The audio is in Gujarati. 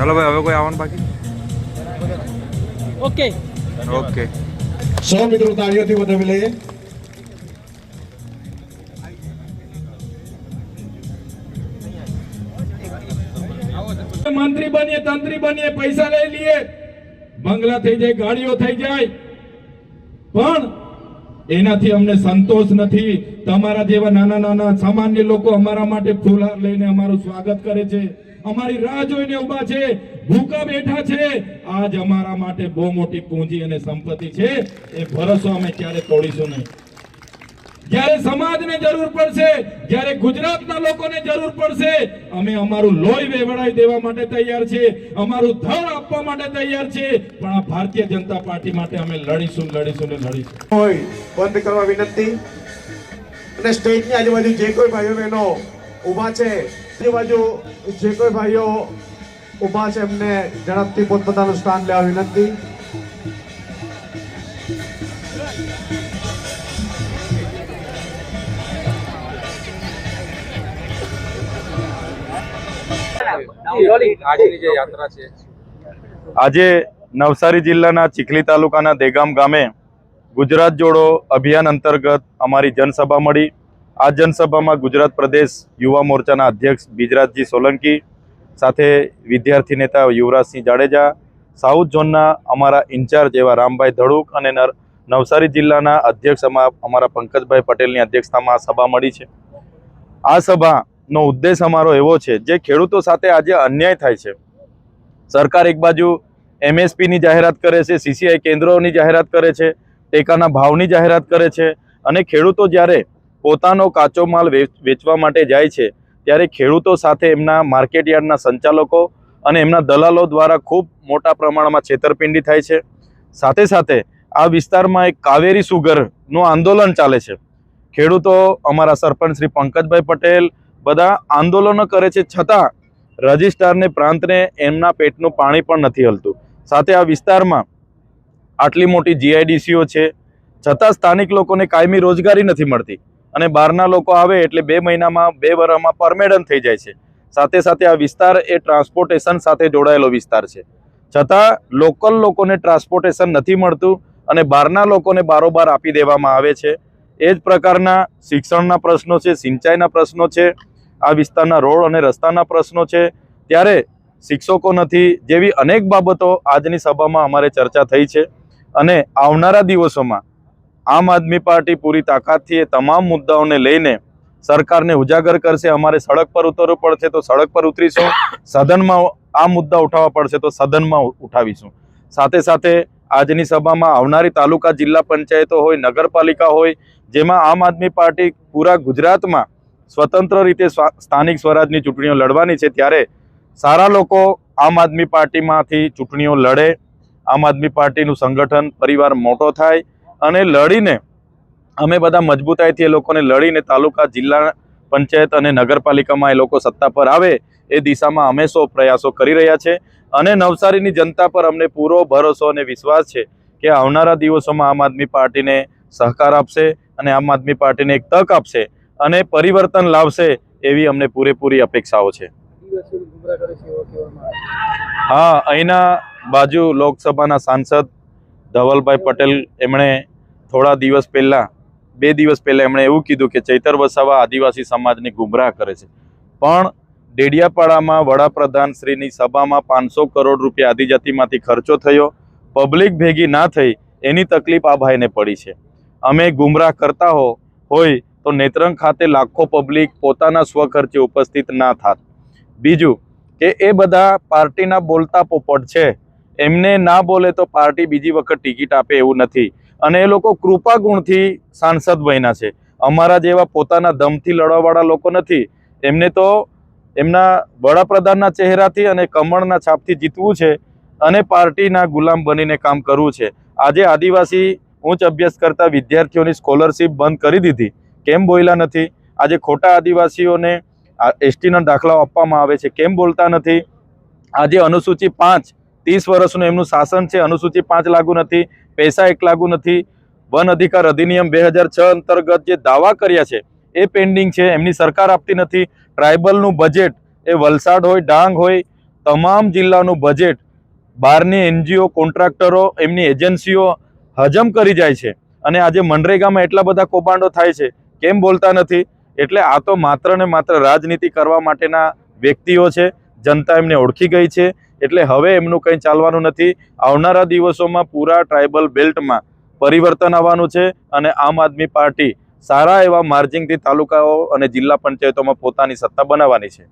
ચાલો ભાઈ હવે કોઈ આવવાનું બાકી? ઓકે. ઓકે. સૌ મિત્રો તાળીઓથી વધાવી લઈએ. મંત્રી બનીએ તંત્રી બનીએ પૈસા લઈ લઈએ. બંગલા થઈ જાય ગાડીઓ થઈ જાય. પણ એનાથી અમને સંતોષ નથી. તમારા જેવા નાના નાના સામાન્ય લોકો અમારા માટે ફૂલહાર લઈને અમારું સ્વાગત કરે છે. અમારી રાહ જોઈને ઊભા છે. ભૂકા બેઠા છે. આજ અમારા માટે બહુ મોટી પૂંજી અને સંપત્તિ છે. એ ભરોસો અમે ક્યારે તોડીશું નહીં. જ્યારે સમાજને જરૂર પડશે, જ્યારે ગુજરાતના લોકોને જરૂર પડશે, અમે અમારું લોહી વેવડાવી દેવા માટે તૈયાર છે. અમારું ધન આપવા માટે તૈયાર છે. પણ આ ભારતીય જનતા પાર્ટી માટે અમે લડીશું લડીશું ને લડીશું. હોય, બંધ કરવા વિનંતી. અને સ્ટેજની આજુબાજુ જે કોઈ ભાઈઓ બહેનો ઊભા છે. આજુબાજુ જે કોઈ ભાઈઓ ઊભા છે એમને ઝડપથી પોતપોતાનું સ્થાન લેવા વિનંતી. આજે નવસારી જિલ્લાના ચીખલી તાલુકાના દેગામ ગામે ગુજરાત જોડો અભિયાન અંતર્ગત અમારી જનસભા મળી. આ જનસભામાં ગુજરાત પ્રદેશ યુવા મોરચાના અધ્યક્ષ બિજરાજજી સોલંકી સાથે વિદ્યાર્થી નેતા યુવરાજસિંહ જાડેજા, સાઉથ ઝોનના અમારા ઇન્ચાર્જ એવા રામભાઈ ધડુક અને નવસારી જિલ્લાના અધ્યક્ષ અમારા પંકજભાઈ પટેલની અધ્યક્ષતામાં આ સભા મળી છે. આ સભાનો ઉદ્દેશ અમારો એવો છે, જે ખેડૂતો સાથે આજે અન્યાય થાય છે. સરકાર એક બાજુ એમએસપીની જાહેરાત કરે છે, સીસીઆઈ કેન્દ્રોની જાહેરાત કરે છે, ટેકાના ભાવની જાહેરાત કરે છે અને ખેડૂતો જ્યારે પોતાનો કાચો માલ વેચ- વેચવા માટે જાય છે. ત્યારે ખેડૂતો સાથે એમના માર્કેટયાર્ડના સંચાલકો અને એમના દલાલો દ્વારા ખૂબ મોટા પ્રમાણમાં છેતરપિંડી થાય છે. સાથે સાથે આ વિસ્તારમાં એક કાવેરી સુગરનું આંદોલન ચાલે છે. ખેડૂતો અમારા સરપંચ શ્રી પંકજભાઈ પટેલ બધા આંદોલનો કરે છે છતાં રજિસ્ટ્રારને પ્રાંતને એમના પેટનું પાણી પણ નથી હલતું. સાથે આ વિસ્તારમાં આટલી મોટી જીઆઈડીસીઓ છે. છતાં સ્થાનિક લોકોને કાયમી રોજગારી નથી મળતી. અને બહારના લોકો આવે એટલે બે મહિનામાં, બે વર્ષમાં પરમેડન થઈ જાય છે. સાથે સાથે આ વિસ્તાર એ ટ્રાન્સપોર્ટેશન સાથે જોડાયેલો વિસ્તાર છે. છતાં લોકલ લોકોને ટ્રાન્સપોર્ટેશન નથી મળતું અને બહારના લોકોને બારોબાર આપી દેવામાં આવે છે. એ જ પ્રકારના શિક્ષણના પ્રશ્નો છે, સિંચાઈના પ્રશ્નો છે, આ વિસ્તારના રોડ અને રસ્તાના પ્રશ્નો છે. ત્યારે શિક્ષકો નથી જેવી અનેક બાબતો આજની સભામાં અમારે ચર્ચા થઈ છે. અને આવનારા દિવસોમાં આમ આદમી પાર્ટી પૂરી તાકાતથી એ તમામ મુદ્દાઓને લઈને સરકારને ઉજાગર કરશે. અમારે સડક પર ઉતરવું પડશે તો સડક પર ઉતરીશું. સદનમાં આ મુદ્દા ઉઠાવવા પડશે તો સદનમાં ઉઠાવીશું. સાથે સાથે આજની સભામાં આવનારી તાલુકા જિલ્લા પંચાયતો હોય, નગરપાલિકા હોય, જેમાં આમ આદમી પાર્ટી પૂરા ગુજરાતમાં સ્વતંત્ર રીતે સ્થાનિક સ્વરાજની ચૂંટણીઓ લડવાની છે, ત્યારે સારા લોકો આમ આદમી પાર્ટીમાંથી ચૂંટણીઓ લડે. આમ આદમી પાર્ટીનું સંગઠન, પરિવાર મોટો થાય. અને લડીને અમે બધા મજબૂતાઈથી એ લોકોને લડીને તાલુકા, જિલ્લા પંચાયત અને નગરપાલિકામાં એ લોકો સત્તા પર આવે એ દિશામાં અમે સૌ પ્રયાસો કરી રહ્યા છે. અને નવસારીની જનતા પર અમને પૂરો ભરોસો અને વિશ્વાસ છે કે આવનારા દિવસોમાં આમ આદમી પાર્ટીને સહકાર આપશે અને આમ આદમી પાર્ટીને એક તક આપશે અને પરિવર્તન લાવશે એવી અમને પૂરેપૂરી અપેક્ષાઓ છે. હા, અહીંના બાજુ લોકસભાના સાંસદ ધવલભાઈ પટેલ, એમણે થોડા દિવસ પહેલાં, બે દિવસ પહેલાં એમણે એવું કીધું કે ચૈતર વસાવા આદિવાસી સમાજને ગુમરાહ કરે છે. પણ ડેડિયાપાડામાં વડાપ્રધાન શ્રીની સભામાં પાંચસો કરોડ રૂપિયા આદિજાતિમાંથી ખર્ચો થયો. પબ્લિક ભેગી ના થઈ એની તકલીફ આ ભાઈને પડી છે. અમે ગુમરાહ કરતા હો, હોય તો નેત્રંગ ખાતે લાખો પબ્લિક પોતાના સ્વખર્ચે ઉપસ્થિત ના થાત. બીજું કે એ બધા પાર્ટીના બોલતા પોપટ છે એમને ના બોલે તો પાર્ટી બીજી વખત ટિકિટ આપે એવું નથી. અને એ લોકો કૃપા ગુણથી સાંસદ બન્યા છે. અમારા જેવા પોતાના દમથી લડવાવાળા લોકો નથી. એમને તો એમના વડાપ્રધાનના ચહેરાથી અને કમળના છાપથી જીતવું છે અને પાર્ટીના ગુલામ બનીને કામ કરવું છે. આજે આદિવાસી ઉચ્ચ અભ્યાસ કરતા વિદ્યાર્થીઓની સ્કોલરશિપ બંધ કરી દીધી. કેમ બોલ્યા નથી? આજે ખોટા આદિવાસીઓને એસટીના દાખલાઓ આપવામાં આવે છે. કેમ બોલતા નથી? આજે અનુસૂચિ પાંચ, ત્રીસ વર્ષનું એમનું શાસન છે. અનુસૂચિ પાંચ લાગુ નથી. પૈસા એક લાગુ નથી. વન અધિકાર અધિનિયમ બે હજાર છ અંતર્ગત જે દાવા કર્યા છે, એ પેન્ડિંગ છે. એમની સરકાર આપતી નથી. ટ્રાઇબલનું બજેટ એ વલસાડ હોય, ડાંગ હોય, તમામ જિલ્લાનું બજેટ બહારની એનજીઓ, કોન્ટ્રાક્ટરો, એમની એજન્સીઓ હજમ કરી જાય છે. અને આજે મનરેગામાં એટલા બધા કૌભાંડો થાય છે, કેમ બોલતા નથી? એટલે આ તો માત્ર ને માત્ર રાજનીતિ કરવા માટેના વ્યક્તિઓ છે. જનતા એમને ઓળખી ગઈ છે. એટલે હવે એમનું કંઈ ચાલવાનું નથી. આવનારા દિવસોમાં પૂરા ટ્રાઇબલ બેલ્ટમાં પરિવર્તન આવવાનું છે અને આમ આદમી પાર્ટી સારા એવા માર્જિંગથી તાલુકાઓ અને જિલ્લા પંચાયતોમાં પોતાની સત્તા બનાવવાની છે.